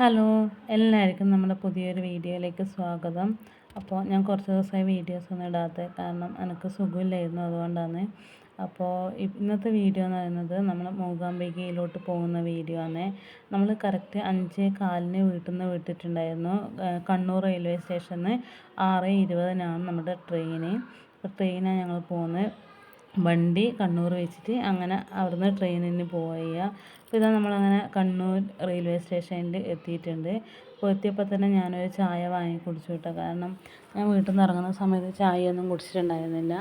Hello എല്ലാവർക്കും നമ്മുടെ പുതിയൊരു വീഡിയോയിലേക്ക് സ്വാഗതം. അപ്പോൾ ഞാൻ കുറച്ച് ദിവസമായി വീഡിയോസ് ഒന്നും ഇടാത്തത് കാരണം എനിക്ക് സുഖമില്ലായിരുന്നു അതുകൊണ്ടാണ്. അപ്പോൾ ഇന്നത്തെ വീഡിയോ എന്ന് പറയുന്നത് നമ്മൾ മൂകാംബികയിലോട്ട് പോകുന്ന വീഡിയോ ആണ്. നമ്മൾ കറക്റ്റ് അഞ്ച് കാലിന് വീട്ടിൽ നിന്ന് വിട്ടിട്ടുണ്ടായിരുന്നു. കണ്ണൂർ റെയിൽവേ സ്റ്റേഷനിൽ ആറ് ഇരുപതിനാണ് നമ്മുടെ ട്രെയിന്. അപ്പോൾ ട്രെയിനാണ് ഞങ്ങൾ പോകുന്നത്. വണ്ടി കണ്ണൂർ വെച്ചിട്ട് അങ്ങനെ അവിടുന്ന് ട്രെയിനിന് പോയ അപ്പോൾ ഇതാ നമ്മളങ്ങനെ കണ്ണൂർ റെയിൽവേ സ്റ്റേഷനിൽ എത്തിയിട്ടുണ്ട്. അപ്പോൾ എത്തിയപ്പോൾ തന്നെ ഞാനൊരു ചായ വാങ്ങി കുടിച്ചു കേട്ടോ. കാരണം ഞാൻ വീട്ടിൽ നിന്ന് ഇറങ്ങുന്ന സമയത്ത് ചായയൊന്നും കുടിച്ചിട്ടുണ്ടായിരുന്നില്ല.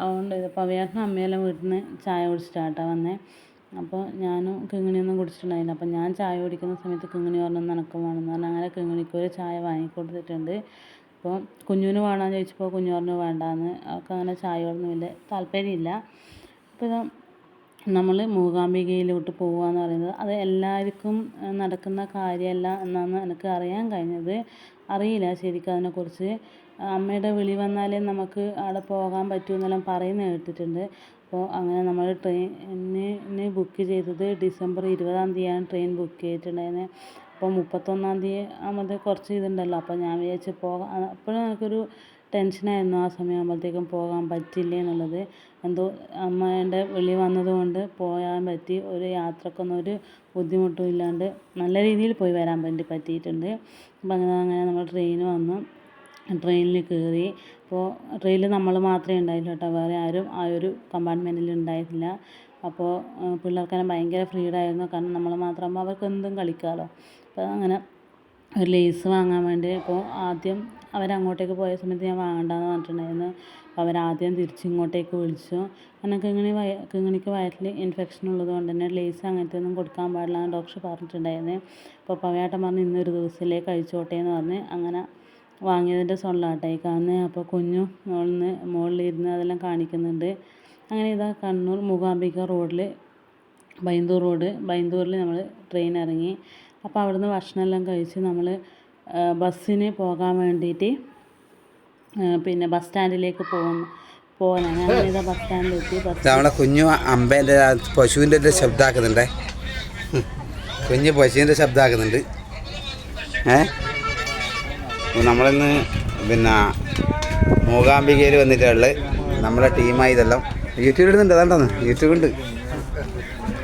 അതുകൊണ്ട് ഇത് പവിയാട്ടനും അമ്മയെല്ലാം വീട്ടിൽ നിന്ന് ചായ കുടിച്ചിട്ടാട്ടാ വന്നേ. അപ്പോൾ ഞാനും കിങ്ങിണിയൊന്നും കുടിച്ചിട്ടുണ്ടായില്ല അപ്പോൾ ഞാൻ ചായ കുടിക്കുന്ന സമയത്ത് കിങ്ങിണി പറഞ്ഞു നിനക്കും വേണമെന്ന് പറഞ്ഞാൽ അങ്ങനെ കിങ്ങിണിക്ക് ഒരു ചായ വാങ്ങി കൊടുത്തിട്ടുണ്ട്. അപ്പോൾ കുഞ്ഞുവിന് വേണമെന്ന് ചോദിച്ചപ്പോൾ കുഞ്ഞു പറഞ്ഞു വേണ്ടാന്ന്. അവൾക്ക് അങ്ങനെ ചായയോടൊന്നും വലിയ താല്പര്യമില്ല. അപ്പോൾ നമ്മൾ മൂകാംബികയിലോട്ട് പോവുക എന്ന് പറയുന്നത് അത് എല്ലാവർക്കും നടക്കുന്ന കാര്യമല്ല എന്നാണ് എനിക്ക് അറിയാൻ കഴിഞ്ഞത്. അറിയില്ല ശരിക്കും അതിനെക്കുറിച്ച്. അമ്മയുടെ വിളി വന്നാലേ നമുക്ക് അവിടെ പോകാൻ പറ്റൂ എന്നെല്ലാം പറയുന്നത് കേട്ടിട്ടുണ്ട്. അപ്പോൾ അങ്ങനെ നമ്മൾ ട്രെയിനിന് ബുക്ക് ചെയ്തത് ഡിസംബർ ഇരുപതാം തീയതിയാണ് ട്രെയിൻ ബുക്ക് ചെയ്തിട്ടുണ്ടായിരുന്നത്. അപ്പോൾ മുപ്പത്തൊന്നാം തീയതി ആകുമ്പോഴത്തേക്ക് കുറച്ച് ഇതുണ്ടല്ലോ. അപ്പോൾ ഞാൻ വിചാരിച്ചു പോകാം. അപ്പോഴും എനിക്കൊരു ടെൻഷനായിരുന്നു ആ സമയമാകുമ്പോഴത്തേക്കും പോകാൻ പറ്റില്ല എന്നുള്ളത്. എന്തോ അമ്മേന്റെ വിളി വന്നതുകൊണ്ട് പോകാൻ പറ്റി. ഒരു യാത്രക്കൊന്നും ഒരു ബുദ്ധിമുട്ടും ഇല്ലാണ്ട് നല്ല രീതിയിൽ പോയി വരാൻ വേണ്ടി പറ്റിയിട്ടുണ്ട്. അപ്പോൾ അങ്ങനെ അങ്ങനെ നമ്മൾ ട്രെയിൻ വന്നു. ട്രെയിനിൽ കയറി. അപ്പോൾ ട്രെയിനിൽ നമ്മൾ മാത്രമേ ഉണ്ടായിട്ടുള്ളൂ കേട്ടോ. വേറെ ആരും ആ ഒരു കമ്പാർട്ട്മെന്റിൽ ഉണ്ടായിരുന്നില്ല. അപ്പോൾ പിള്ളേർക്കെല്ലാം ഭയങ്കര ഫ്രീഡായിരുന്നു കാരണം നമ്മൾ മാത്രമാകുമ്പോൾ അവർക്ക് എന്തും കളിക്കാമല്ലോ. അപ്പോൾ അങ്ങനെ ഒരു ലേസ് വാങ്ങാൻ വേണ്ടി ഇപ്പോൾ ആദ്യം അവരങ്ങോട്ടേക്ക് പോയ സമയത്ത് ഞാൻ വാങ്ങണ്ടെന്ന് പറഞ്ഞിട്ടുണ്ടായിരുന്നു. അപ്പോൾ അവരാദ്യം തിരിച്ച് ഇങ്ങോട്ടേക്ക് വിളിച്ചു. കാരണം കിങ്ങിണി വയ കിങ്ങിണിക്ക് വയറ്റിൽ ഇൻഫെക്ഷൻ ഉള്ളത് കൊണ്ട് തന്നെ ലേസ് അങ്ങനത്തെ ഒന്നും കൊടുക്കാൻ പാടില്ല എന്ന് ഡോക്ടർ പറഞ്ഞിട്ടുണ്ടായിരുന്നു. അപ്പോൾ പവയാട്ടൻ പറഞ്ഞ് ഇന്നൊരു ദിവസത്തിലേ കഴിച്ചോട്ടെ എന്ന് പറഞ്ഞ് അങ്ങനെ വാങ്ങിയതിന്റെ സൊള്ളാട്ടായി അന്ന് അപ്പോൾ കുഞ്ഞു മുകളിൽ നിന്ന് മുകളിലിരുന്ന് അതെല്ലാം കാണിക്കുന്നുണ്ട്. അങ്ങനെ ഇതാ കണ്ണൂർ മൂകാംബിക റോഡിൽ ബൈന്ദൂർ റോഡ് ബൈന്ദൂരിൽ നമ്മൾ ട്രെയിൻ ഇറങ്ങി. അപ്പോൾ അവിടുന്ന് ഭക്ഷണമെല്ലാം കഴിച്ച് നമ്മൾ ബസ്സിന് പോകാൻ വേണ്ടിയിട്ട് പിന്നെ ബസ് സ്റ്റാൻഡിലേക്ക് പോകുന്നു ബസ് നമ്മളെ കുഞ്ഞു അമ്പേന്റെ പശുവിന്റെ ശബ്ദമാക്കുന്നുണ്ടേ കുഞ്ഞ് പശുവിന്റെ ശബ്ദമാക്കുന്നുണ്ട് ഏ? നമ്മളിന്ന് പിന്നെ മൂകാംബികയിൽ വന്നിട്ടുള്ളത് നമ്മുടെ ടീമായി ഇതെല്ലാം. യൂട്യൂബിൽ ഇടുന്നുണ്ട് അതാണ്ടോന്ന്. യൂട്യൂബ് ഉണ്ട്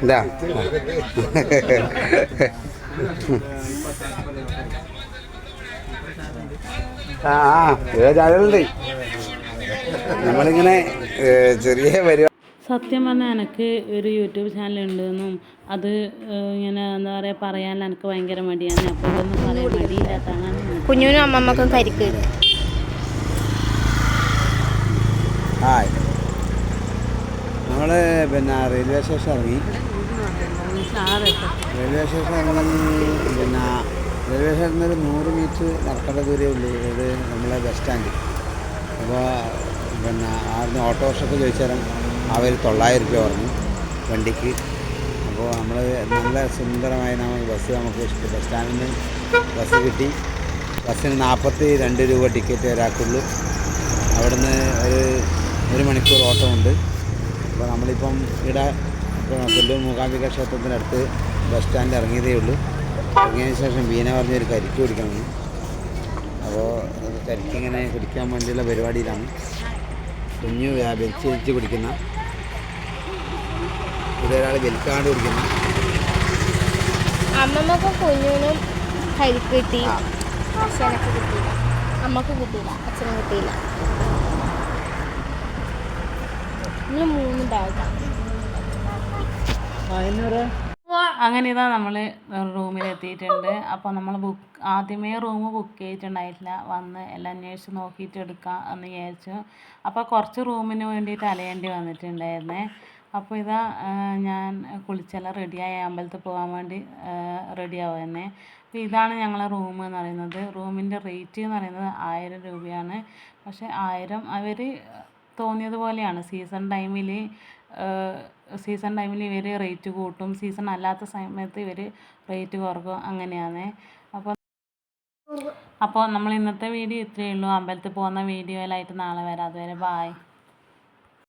എന്താ ആ ഏതാളുണ്ട്? നമ്മളിങ്ങനെ ചെറിയ പരിപാടി സത്യം പറഞ്ഞാൽ എനിക്ക് ഒരു യൂട്യൂബ് ചാനൽ ഉണ്ടെന്നും അത് ഇങ്ങനെ എന്താ പറയുക പറയാൻ എനിക്ക് ഭയങ്കര മടിയാണ്. അപ്പോൾ ഇതൊന്നും പറയാൻ മടിയില്ലാത്തതാണ് കുഞ്ഞുനും അമ്മമ്മക്കും കരിക്ക്. നമ്മൾ നമ്മൾ പിന്നെ റെയിൽവേ സ്റ്റേഷൻ ഇറങ്ങി റെയിൽവേ സ്റ്റേഷൻ പിന്നെ റെയിൽവേ സ്റ്റേഷനിൽ ഒരു നൂറ് മീറ്റർ നടക്കേണ്ട ദൂരമേ ഉള്ളൂ. ഇത് നമ്മളെ ബസ് സ്റ്റാൻഡ്. അപ്പോൾ പിന്നെ ആദ്യം ഓട്ടോറിക്ഷയ്ക്ക് ചോദിച്ചാലും അവർ തൊള്ളായിരം രൂപ പറഞ്ഞു വണ്ടിക്ക്. അപ്പോൾ നമ്മൾ നല്ല സുന്ദരമായി നമുക്ക് ബസ് നമുക്ക് ഇഷ്ടം. ബസ് സ്റ്റാൻഡിൽ നിന്ന് ബസ് കിട്ടി. ബസ്സിന് നാൽപ്പത്തി രണ്ട് രൂപ ടിക്കറ്റ് ഒരാൾക്കുള്ളൂ. അവിടുന്ന് ഒരു ഒരു മണിക്കൂർ ഓട്ടോ ഉണ്ട് അപ്പോൾ നമ്മളിപ്പം ഇവിടെ കൊല്ലൂർ മൂകാംബിക ക്ഷേത്രത്തിനടുത്ത് ബസ് സ്റ്റാൻഡിൽ ഇറങ്ങിയതേ ഉള്ളൂ. ഇറങ്ങിയതിന് ശേഷം വീന പറഞ്ഞൊരു കരിക്ക് കുടിക്കണം അപ്പോൾ കരിക്കിങ്ങനെ കുടിക്കാൻ വേണ്ടിയുള്ള പരിപാടിയിലാണ്. കുഞ്ഞു വലിച്ച് വലിച്ച് കുടിക്കുന്ന ഇതൊരാൾ വലിക്കാണ്ട് കുടിക്കുന്ന. അമ്മമ്മക്കും കുഞ്ഞിനും കരിക്ക് കിട്ടി. കിട്ടിയില്ല. അമ്മയ്ക്ക് കിട്ടിയില്ല. അച്ഛനും കിട്ടിയില്ല. ഇനി മൂന്ന് ബാഗാണ് അങ്ങനെ ഇതാ നമ്മൾ റൂമിലെത്തിയിട്ടുണ്ട്. അപ്പോൾ നമ്മൾ ബുക്ക് ആദ്യമേ റൂം ബുക്ക് ചെയ്തിട്ടുണ്ടായിട്ടില്ല. വന്ന് എല്ലാം അന്വേഷിച്ച് നോക്കിയിട്ട് എടുക്കാം എന്ന് വിചാരിച്ചു. അപ്പോൾ കുറച്ച് റൂമിന് വേണ്ടിയിട്ട് അലയേണ്ടി വന്നിട്ടുണ്ടായിരുന്നേ. അപ്പോൾ ഇതാ ഞാൻ കുളിച്ചെല്ലാം റെഡിയായി. അമ്പലത്തിൽ പോകാൻ വേണ്ടി റെഡി ആവുക അപ്പോൾ ഇതാണ് ഞങ്ങളെ റൂം എന്ന് പറയുന്നത്. റൂമിന്റെ റേറ്റ് എന്ന് പറയുന്നത് ആയിരം രൂപയാണ്. പക്ഷേ ആയിരം അവർ തോന്നിയതുപോലെയാണ് സീസൺ ടൈമിൽ സീസൺ ടൈമിൽ ഇവർ റേറ്റ് കൂട്ടും. സീസൺ അല്ലാത്ത സമയത്ത് ഇവർ റേറ്റ് കുറക്കും. അങ്ങനെയാണ്. അപ്പോൾ അപ്പോൾ നമ്മൾ ഇന്നത്തെ വീഡിയോ ഇത്രയേ ഉള്ളൂ. അമ്പലത്തിൽ പോകുന്ന വീഡിയോയിലായിട്ട് നാളെ വരാം. അതുവരെ ബായ്